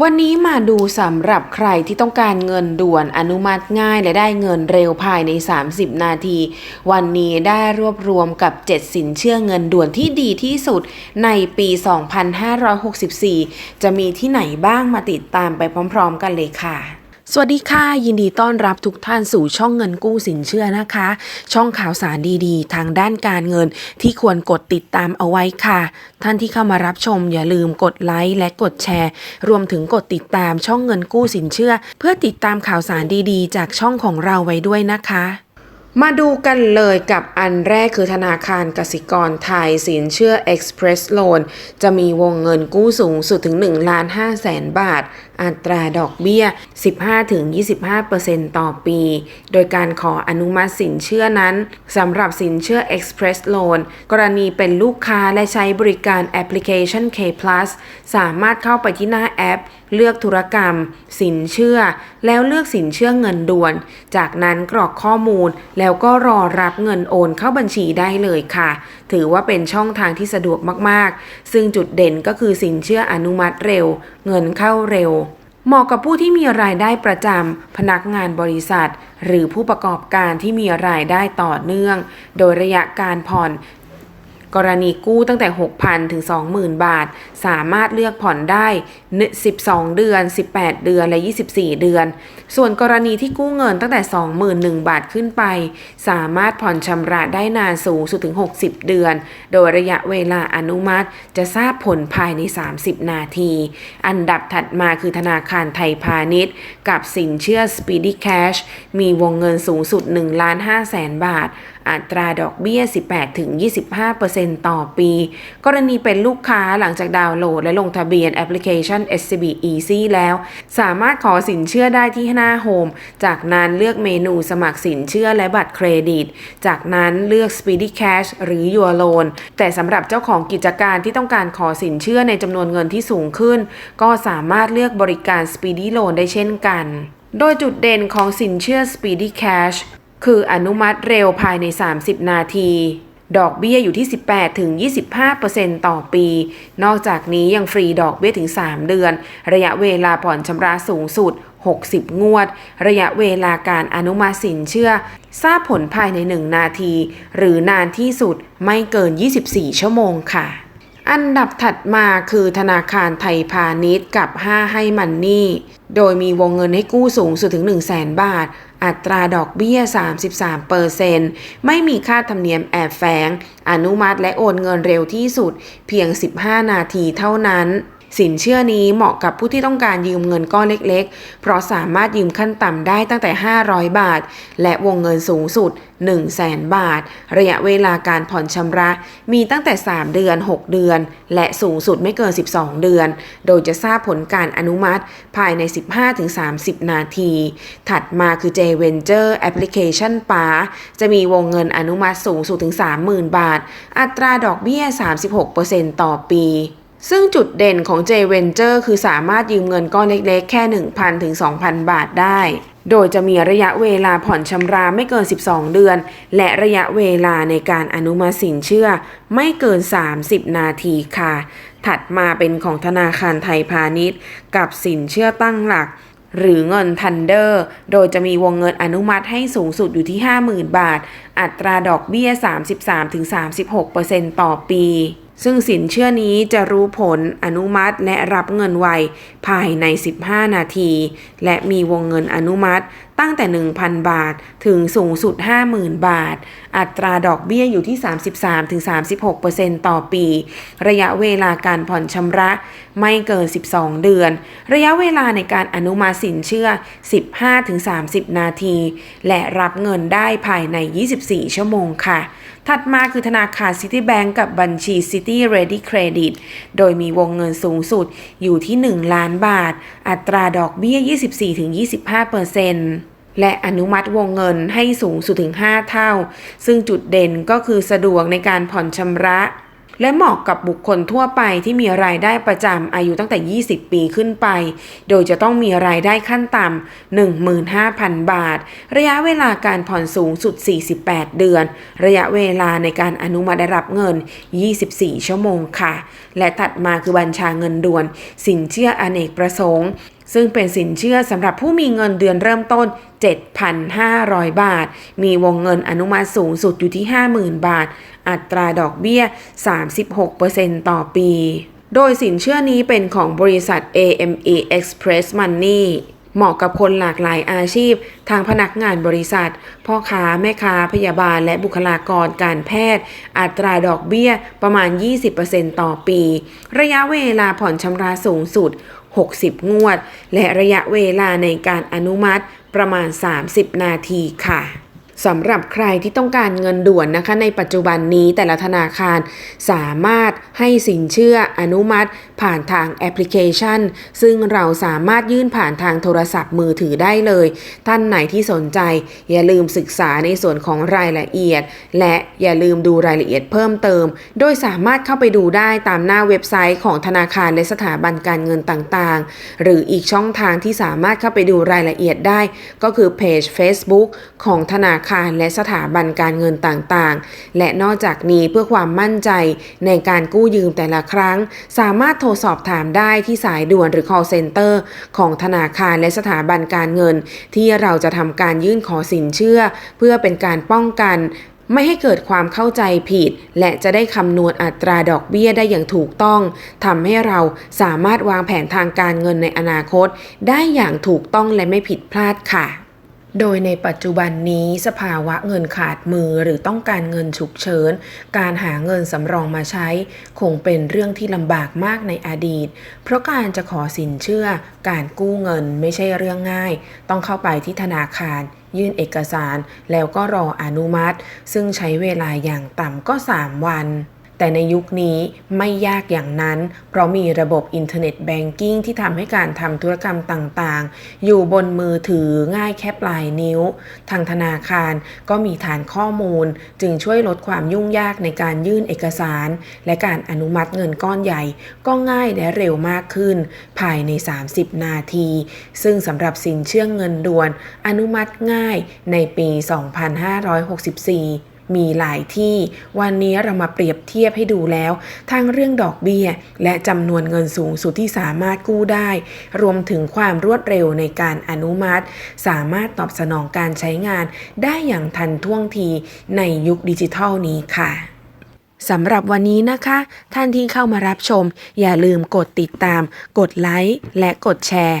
วันนี้มาดูสำหรับใครที่ต้องการเงินด่วนอนุมัติง่ายและได้เงินเร็วภายใน 30 นาที วันนี้ได้รวบรวมกับ 7 สินเชื่อเงินด่วนที่ดีที่สุดในปี 2564 จะมีที่ไหนบ้างมาติดตามไปพร้อม ๆ กันเลยค่ะ สวัสดีค่ะยินดีต้อนรับทุกท่านสู่ช่องเงินกู้สินเชื่อนะคะ ช่องข่าวสารดีๆ ทางด้านการเงินที่ควรกดติดตามเอาไว้ค่ะ ท่านที่เข้ามารับชมอย่าลืมกดไลค์และกดแชร์ รวมถึงกดติดตามช่องเงินกู้สินเชื่อ เพื่อติดตามข่าวสารดีๆ จากช่องของเราไว้ด้วยนะคะมาดูกันเลยกับอันแรกคือธนาคารกสิกรไทยสินเชื่อ Express Loan จะมีวงเงินกู้สูงสุดถึง1ล้าน5แสนบาทอัตราดอกเบี้ย 15-25%ต่อปี โดยการขออนุมัติสินเชื่อนั้นสำหรับสินเชื่อ Express Loan กรณีเป็นลูกค้าและใช้บริการแอปพลิเคชัน K Plus สามารถเข้าไปที่หน้าแอป เลือกธุรกรรม สินเชื่อ แล้วเลือกสินเชื่อเงินด่วน จากนั้นกรอกข้อมูลแล้วก็รอรับเงินโอนเข้าบัญชีได้เลยค่ะ ถือว่าเป็นช่องทางที่สะดวกมาก ๆ ซึ่งจุดเด่นก็คือสินเชื่ออนุมัติเร็ว เงินเข้าเร็ว เหมาะกับผู้ที่มีรายได้ประจำ พนักงานบริษัท หรือผู้ประกอบการที่มีรายได้ต่อเนื่อง โดยระยะการผ่อน กรณีกู้ตั้งแต่ 6,000 ถึง 20,000 บาท สามารถเลือกผ่อนได้ 12 เดือน 18 เดือน และ 24 เดือน ส่วนกรณีที่กู้เงินตั้งแต่ 21,000 บาทขึ้นไป สามารถผ่อนชำระได้นานสูงสุดถึง 60 เดือน โดยระยะเวลาอนุมัติจะทราบผลภายใน 30 นาที อันดับถัดมาคือธนาคารไทยพาณิชย์ กับสินเชื่อ Speedy Cash มีวงเงินสูงสุด1ล้าน5แสนบาทอัตราดอกเบี้ย 18-25%ต่อปี กรณีเป็นลูกค้าหลังจากดาวน์โหลด และลงทะเบียนแอปพลิเคชัน SCB Easy แล้ว สามารถขอสินเชื่อได้ที่หน้าโฮม จากนั้นเลือกเมนูสมัครสินเชื่อและบัตรเครดิต จากนั้นเลือก Speedy Cash หรือ Your Loan แต่สำหรับเจ้าของกิจการที่ต้องการขอสินเชื่อในจำนวนเงินที่สูงขึ้น ก็สามารถเลือกบริการ Speedy Loan ได้เช่นกัน โดยจุดเด่นของสินเชื่อ Speedy Cash คืออนุมัติเร็วภายใน 30 นาที ดอกเบี้ยอยู่ที่ 18ถึง25%ต่อปี นอกจากนี้ยังฟรีดอกเบี้ยถึง 3 เดือน ระยะเวลาผ่อนชำระสูงสุด 60 งวด ระยะเวลาการอนุมัติสินเชื่อ ทราบผลภายใน 1 นาที หรือนานที่สุดไม่เกิน 24 ชั่วโมงค่ะอันดับถัดมาคือธนาคารไทยพาณิชย์กับ 5 ให้มันนี่ โดยมีวงเงินให้กู้สูงสุดถึง 1 0 0 0 0 0 บาท อัตราดอกเบี้ย 33เปอร์เซนไม่มีค่าธรรมเนียมแอบแฝง อนุมัติและโอนเงินเร็วที่สุดเพียง 15 นาทีเท่านั้น สินเชื่อนี้เหมาะกับผู้ที่ต้องการยืมเงินก้อนเล็กๆ เพราะสามารถยืมขั้นต่ำได้ตั้งแต่ 500 บาท และวงเงินสูงสุด 1 0 0 0 0 0 บาท ระยะเวลาการผ่อนชำระ มีตั้งแต่ 3 เดือน 6 เดือน และสูงสุดไม่เกิน 12 เดือน โดยจะทราบผลการอนุมัติภายใน 15-30 นาที ถัดมาคือ J Venture Application ป๋าจะมีวงเงินอนุมัติสูงสุดถึง 30,000 บาท อัตราดอกเบี้ย 36%ต่อปี ซึ่งจุดเด่นของ J Venture คือสามารถยืมเงินก้อนเล็กๆ แค่ 1,000 ถึง 2,000 บาทได้ โดยจะมีระยะเวลาผ่อนชำระไม่เกิน 12 เดือน และระยะเวลาในการอนุมัติสินเชื่อไม่เกิน 30 นาทีค่ะ ถัดมาเป็นของธนาคารไทยพาณิชย์ กับสินเชื่อตั้งหลักหรือเงินทันเดอร์ โดยจะมีวงเงินอนุมัติให้สูงสุดอยู่ที่ 50,000 บาท อัตราดอกเบี้ย 33-36%ต่อปี ซึ่งสินเชื่อนี้จะรู้ผลอนุมัติและรับเงินไวภายใน 15 นาที และมีวงเงินอนุมัติ ตั้งแต่ 1,000 บาท ถึงสูงสุด 50,000 บาท อัตราดอกเบี้ยอยู่ที่ 33-36%ต่อปี ระยะเวลาการผ่อนชำระไม่เกิน 12 เดือน ระยะเวลาในการอนุมัติสินเชื่อ 15-30 นาที และรับเงินได้ภายใน 24 ชั่วโมงค่ะ ถัดมาคือธนาคาร Citibank กับบัญชี City Ready Credit โดยมีวงเงินสูงสุดอยู่ที่ 1 ล้านบาท อัตราดอกเบี้ย 24-25% และอนุมัติวงเงินให้สูงสุดถึง 5 เท่า ซึ่งจุดเด่นก็คือสะดวกในการผ่อนชำระ และเหมาะกับบุคคลทั่วไปที่มีรายได้ประจำอายุตั้งแต่ 20 ปีขึ้นไป โดยจะต้องมีรายได้ขั้นต่ำ15,000 บาท ระยะเวลาการผ่อนสูงสุด 48 เดือน ระยะเวลาในการอนุมัติได้รับเงิน 24 ชั่วโมงค่ะ และถัดมาคือบัญชาเงินด่วน สินเชื่ออเนกประสงค์ซึ่งเป็นสินเชื่อสำหรับผู้มีเงินเดือนเริ่มต้น 7,500 บาท มีวงเงินอนุมัติสูงสุดอยู่ที่ 50,000 บาท อัตราดอกเบี้ย 36%ต่อปี โดยสินเชื่อนี้เป็นของบริษัท AME Express Money เหมาะกับคนหลากหลายอาชีพ ทางพนักงานบริษัท พ่อค้าแม่ค้าพยาบาลและบุคลากรการแพทย์ อัตราดอกเบี้ยประมาณ 20%ต่อปี ระยะเวลาผ่อนชำระสูงสุด 60 งวด และระยะเวลาในการอนุมัติประมาณ 30 นาทีค่ะ สำหรับใครที่ต้องการเงินด่วนนะคะ ในปัจจุบันนี้แต่ละธนาคารสามารถให้สินเชื่ออนุมัติ ผ่านทางแอปพลิเคชัน ซึ่งเราสามารถยื่นผ่านทางโทรศัพท์มือถือได้เลย ท่านไหนที่สนใจ อย่าลืมศึกษาในส่วนของรายละเอียด และอย่าลืมดูรายละเอียดเพิ่มเติม โดยสามารถเข้าไปดูได้ตามหน้าเว็บไซต์ของธนาคารและสถาบันการเงินต่างๆ หรืออีกช่องทางที่สามารถเข้าไปดูรายละเอียดได้ ก็คือเพจ Facebook ของธนาคารคารและสถาบันการเงินต่างๆ และนอกจากนี้เพื่อความมั่นใจในการกู้ยืมแต่ละครั้ง สามารถโทรสอบถามได้ที่สายด่วนหรือ call center ของธนาคารและสถาบันการเงิน ที่เราจะทำการยื่นขอสินเชื่อ เพื่อเป็นการป้องกันไม่ให้เกิดความเข้าใจผิด และจะได้คำนวณอัตราดอกเบี้ยได้อย่างถูกต้องทำให้เราสามารถวางแผนทางการเงินในอนาคต ได้อย่างถูกต้องและไม่ผิดพลาดค่ะ โดยในปัจจุบันนี้สภาวะเงินขาดมือหรือต้องการเงินฉุกเฉิน การหาเงินสำรองมาใช้ คงเป็นเรื่องที่ลำบากมากในอดีต เพราะการจะขอสินเชื่อ การกู้เงินไม่ใช่เรื่องง่าย ต้องเข้าไปที่ธนาคาร ยื่นเอกสาร แล้วก็รออนุมัติ ซึ่งใช้เวลาอย่างต่ำก็ 3 วัน แต่ในยุคนี้ไม่ยากอย่างนั้น เพราะมีระบบอินเทอร์เน็ตแบงกิ้งที่ทำให้การทำธุรกรรมต่างๆ อยู่บนมือถือง่ายแค่ปลายนิ้ว ทางธนาคารก็มีฐานข้อมูล จึงช่วยลดความยุ่งยากในการยื่นเอกสาร และการอนุมัติเงินก้อนใหญ่ ก็ง่ายและเร็วมากขึ้น ภายใน 30 นาที ซึ่งสำหรับสินเชื่อเงินด่วน อนุมัติง่ายในปี 2564 มีหลายที่ วันนี้เรามาเปรียบเทียบให้ดูแล้ว ทั้งเรื่องดอกเบี้ย และจำนวนเงินสูงสุดที่สามารถกู้ได้ รวมถึงความรวดเร็วในการอนุมัติ สามารถตอบสนองการใช้งานได้อย่างทันท่วงทีในยุคดิจิทัลนี้ค่ะสำหรับวันนี้นะคะ ท่านที่เข้ามารับชม อย่าลืมกดติดตาม กดไลค์และกดแชร์